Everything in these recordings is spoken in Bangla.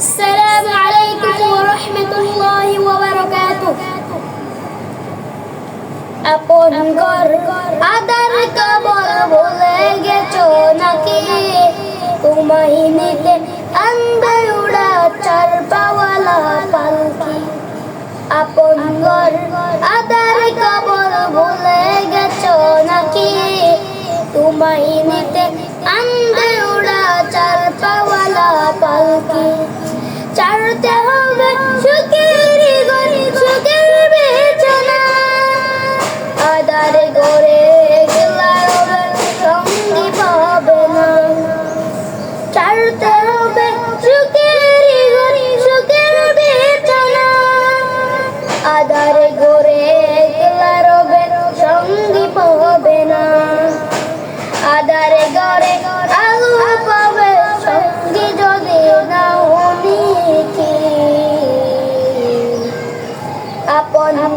السلام عليكم ورحمة الله وبركاته আপন ঘর আদার কবর বলে গেছো নাকি তোমায় নিতে আন্দে উড়া চার পাওয়ালা পালকি আপন ঘর আদার কবর বলে গেছো নাকি তোমায় নিতে আন্দে উড়া চার পাওয়ালা পালকি Cari.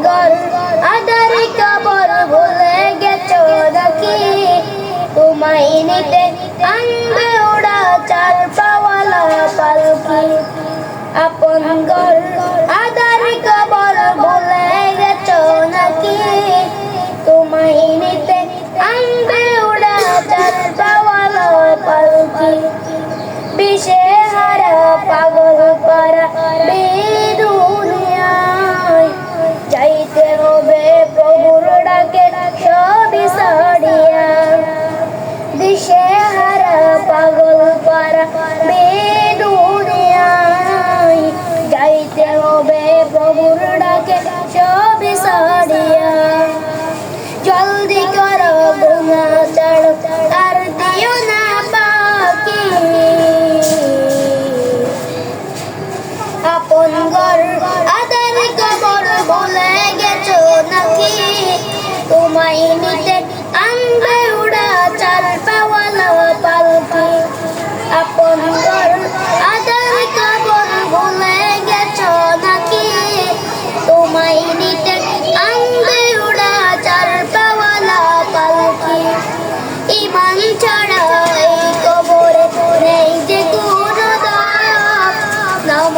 ঘর আদারে কবর ভুলে গেছো নাকি? তোমায় নিতে আনবে ওরা চার পাওয়ালা পালকি। আপন ঘর আদারে কবর ভুলে গেছো নাকি? তোমায় নিতে আনবে ওরা চার পাওয়ালা পালকি। বিষে হারা পাগল পারা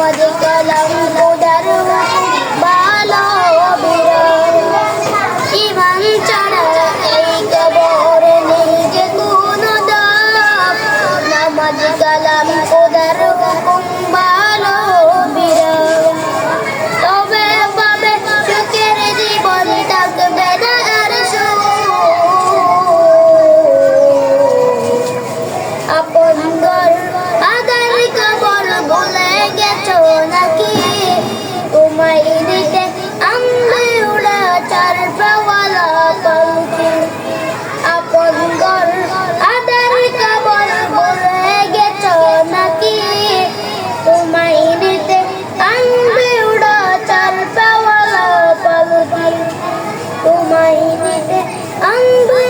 সহজ কলম কোদার ভালো বিরল ইমান ছাড়া এই কবর নেই যে কোনো দাম। নামাজ কালাম அன்பு